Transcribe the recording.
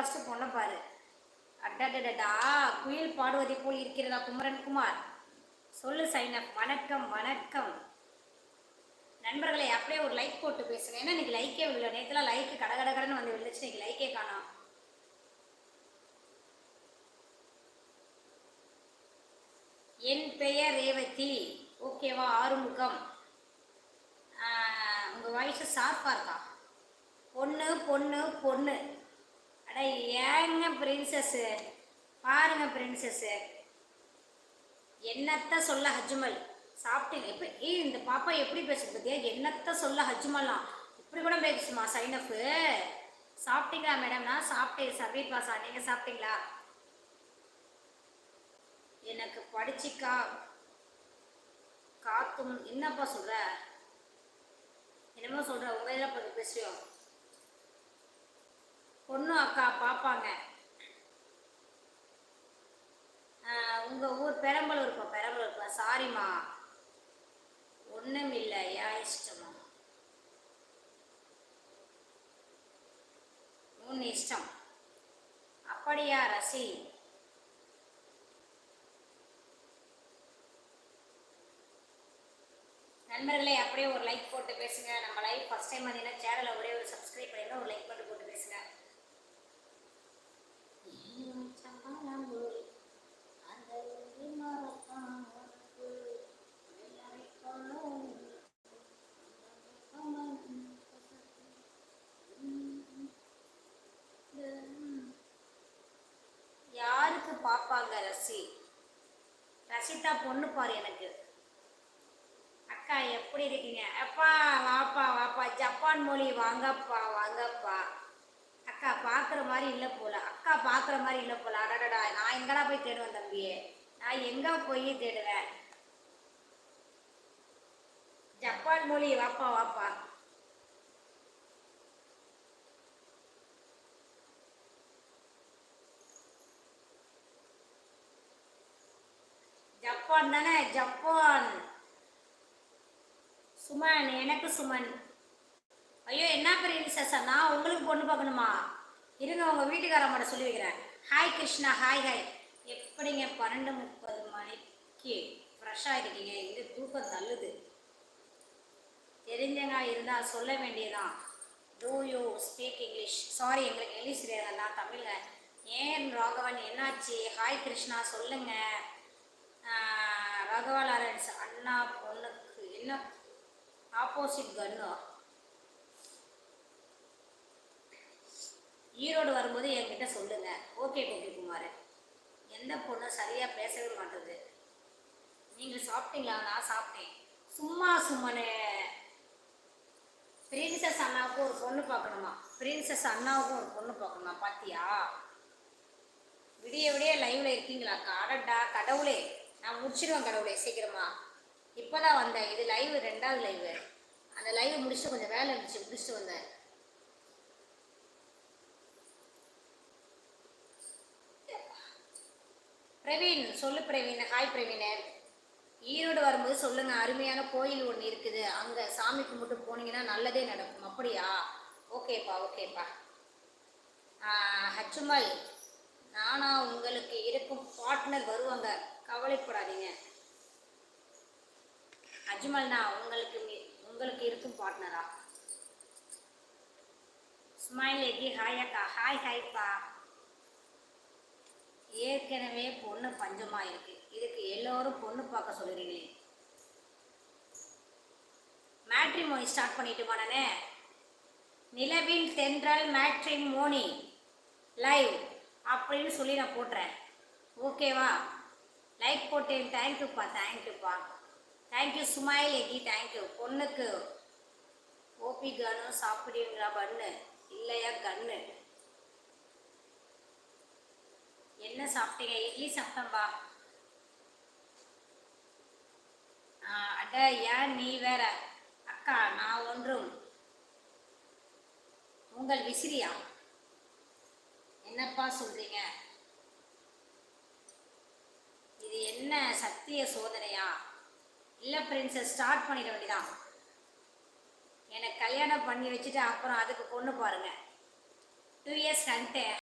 First பொண்ணை பாரு. அடடடடா குயில் பாடுவதை போல் இருக்கிறதா குமரன் குமார்? சொல்லு சைனப் வணக்கம் வணக்கம். நண்பர்களை அப்படியே ஒரு லைக் போட்டு பேசுங்க. ஏன்னா இன்னைக்கு லைக்கே இல்லை நேற்றுலாம் லைக்கு கட கட கடன்னு வந்து விழுந்துச்சு. இன்னைக்கு லைக்கே காணோம். என் பெயர் ரேவதி. ஓகேவா ஆறுமுகம். உங்கள் வாய்ஸு சார்பாக இருக்கா? பொண்ணு பொண்ணு பொண்ணு. ஏங்க பிரின்சஸ்ஸு பாருங்க பிரின்சஸ்ஸு என்னத்த சொல்ல ஹஜ்மல்? சாப்பிட்டீங்க. இப்போ ஏய் இந்த பாப்பா எப்படி பேசுது பார்த்தியா என்னத்த சொல்ல ஹஜ்மல்லாம்? இப்படி கூட பேசுமா சைனஃபு சாப்பிட்டீங்களா மேடம் நான் சாப்பிட்டேன் சர்வீட் பாசா நீங்கள் சாப்பிட்டீங்களா? எனக்கு படிச்சிக்கா. காத்தும் என்னப்பா சொல்கிற என்னமோ சொல்கிற உங்கள் இதில் பற்றி பேசுவோம் பொண்ணு அக்கா பார்ப்பாங்க உங்கள் ஊர் பெரம்பலூர்ப்பா பெரம்பலூர்ப்பா சாரிம்மா ஒன்றும் இல்லை யா இஷ்டமா. உன் இஷ்டம். அப்படியா ரசி? நண்பர்களே அப்படியே ஒரு லைக் போட்டு பேசுங்க. நம்ம லைவ் ஃபர்ஸ்ட் டைம் வந்தீங்கன்னா சேனலை ஒரே ஒரு சப்ஸ்கிரைப் பண்ணிங்கன்னா ஒரு லைக் போட்டு போட்டு பேசுங்க. ரசிதா பொண்ணு பாரு எனக்கு. அக்கா எப்படி இருக்கீங்க? அப்பா வாப்பா வாப்பா ஜப்பான் மொழி வாங்கப்பா வாங்கப்பா. அக்கா பார்க்குற மாதிரி இல்லை போல. அக்கா பார்க்குற மாதிரி இல்லை போல. அடடடா நான் எங்கடா போய் தேடுவேன் தம்பியே நான் எங்கே போய் தேடுவேன்? ஜப்பான் மொழி வாப்பா வாப்பா. ஜப்பான் தானே? ஜப்பான். சுமன் எனக்கு சுமன். ஐயோ என்ன பெரிய விசேஷம்னா நான் உங்களுக்கு பொண்ணு பார்க்கணுமா? இருங்க உங்க வீட்டுக்காரம்மாட்ட சொல்லி வைக்கிறேன். ஹாய் கிருஷ்ணா. ஹாய் ஹாய் எப்படிங்க பன்னெண்டு முப்பது மணிக்கு ஃப்ரெஷ்ஷாக இருக்கீங்க? இது தூக்கம் தள்ளுது. தெரிஞ்சங்க இருந்தால் சொல்ல வேண்டியதான் do you speak English sorry எங்களுக்கு இங்கிலீஷ் தெரியாது. தமிழில். ஏன் ராகவன்? என்னாச்சு? ஹாய் கிருஷ்ணா. சொல்லுங்கள் ராகவா லாரன்ஸ் அண்ணா பொண்ணுக்கு என்ன ஆப்போசிட் கன்னு ஈரோடு வரும்போது என்கிட்ட சொல்லுங்க. ஓகே குமார். எந்த பொண்ணு சரியாக பேசவே மாட்டுது? நீங்கள் சாப்பிட்டீங்களா? நான் சாப்பிட்டேன். சும்மா சும்மனே. பிரின்சஸ் அண்ணாவுக்கும் ஒரு பொண்ணு பார்க்கணுமா? பிரின்சஸ் அண்ணாவுக்கும் ஒரு பொண்ணு பார்க்கணுமா? பாத்தியா? விடிய விடிய லைவ்ல இருக்கீங்களாக்கா அடடா கடவுளே. நான் முடிச்சிடுவேன் கடவுளே சீக்கிரமா. இப்போ தான் வந்தேன். இது லைவ் ரெண்டாவது லைவ் அந்த லைவ் முடிச்சுட்டு கொஞ்சம் வேலை இருந்துச்சு முடிச்சுட்டு வந்தேன். பிரவீன் சொல்லு பிரவீன். ஹாய் பிரவீன். ஈரோடு வரும்போது சொல்லுங்க அருமையான கோயில் ஒன்று இருக்குது. அங்கே சாமி கும்பிட்டு போனீங்கன்னா நல்லதே நடக்கும். அப்படியா? ஓகேப்பா ஓகேப்பா. ஹச்சுமல் நானா உங்களுக்கு இருக்கும் பார்ட்னர் வருவாங்க. கவலைப்படாதீங்க. அஜ்மல்னா உங்களுக்கு மி- உங்களுக்கு இருக்கும் பார்ட்னரா ஸ்மைல் எக்கி ஹாய் அக்கா. ஹாய் ஹாய்ப்பா ஏற்கனவே பொண்ணு பஞ்சமாக இருக்கு. இதுக்கு எல்லோரும் பொண்ணு பார்க்க சொல்லுறீங்களே மேட்ரிமோனி ஸ்டார்ட் பண்ணிட்டு நானே? நிலவில் தென்றல் மேட்ரிமோனி லைவ் அப்படின்னு சொல்லி நான் போட்டுறேன். ஓகேவா லைக் போட்டேன் தேங்க்யூப்பா தேங்க்யூப்பா தேங்க்யூ சுமாயில் எகி தேங்க்யூ பொண்ணுக்கு ஓபி கனு சாப்பிடுவீங்களா பண்ணு இல்லையா கண்ணு? என்ன சாப்பிட்டீங்க? இட்லி சாப்பிட்டம்பா அட ஏன் நீ வேற? அக்கா நான் ஒன்றும். உங்கள் விசிறியா? என்னப்பா சொல்றீங்க? இது என்ன சத்திய சோதனையா? இல்லை பிரின்சஸ் ஸ்டார்ட் பண்ணிட வேண்டியதான் எனக்கு கல்யாணம் பண்ணி வச்சுட்டு அப்புறம் அதுக்கு பொண்ணு பாருங்க. டூ இயர்ஸ் கண்டேன்